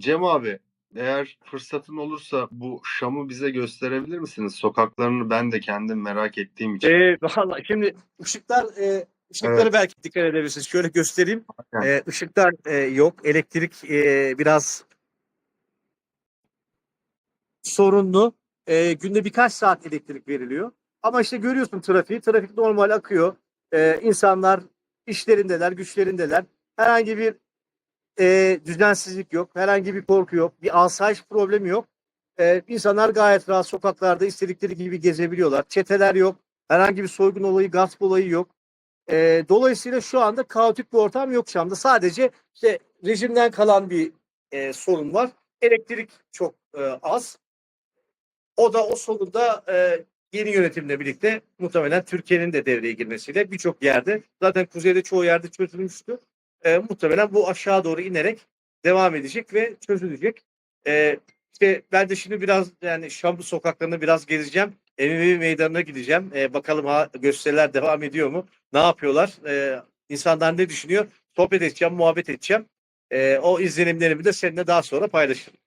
Cem abi, eğer fırsatın olursa bu Şam'ı bize gösterebilir misiniz? Sokaklarını ben de kendim merak ettiğim için. Ee, vallahi şimdi ışıklar e, ışıkları Evet. belki dikkat edebilirsiniz. Şöyle göstereyim. Aynen. Ee, ışıklar e, yok. Elektrik e, biraz sorunlu. E, günde birkaç saat elektrik veriliyor. Ama işte görüyorsun trafiği. Trafik normal akıyor. E, insanlar işlerindeler, güçlerindeler. Herhangi bir e, düzensizlik yok. Herhangi bir korku yok. Bir asayiş problemi yok. E, insanlar gayet rahat sokaklarda istedikleri gibi gezebiliyorlar. Çeteler yok. Herhangi bir soygun olayı, gasp olayı yok. E, dolayısıyla şu anda kaotik bir ortam yok Şam'da. Sadece işte rejimden kalan bir e, sorun var. Elektrik çok e, az. O da o sorunda e, yeni yönetimle birlikte muhtemelen Türkiye'nin de devreye girmesiyle birçok yerde zaten kuzeyde çoğu yerde çözülmüştü. E, muhtemelen bu aşağı doğru inerek devam edecek ve çözülecek. E, işte ben de şimdi biraz yani Şam sokaklarını biraz gezeceğim. Emevi meydanına gideceğim. E, bakalım ha, gösteriler devam ediyor mu? Ne yapıyorlar? E, insanlar ne düşünüyor? Sohbet edeceğim, muhabbet edeceğim. E, o izlenimlerimi de seninle daha sonra paylaşırım.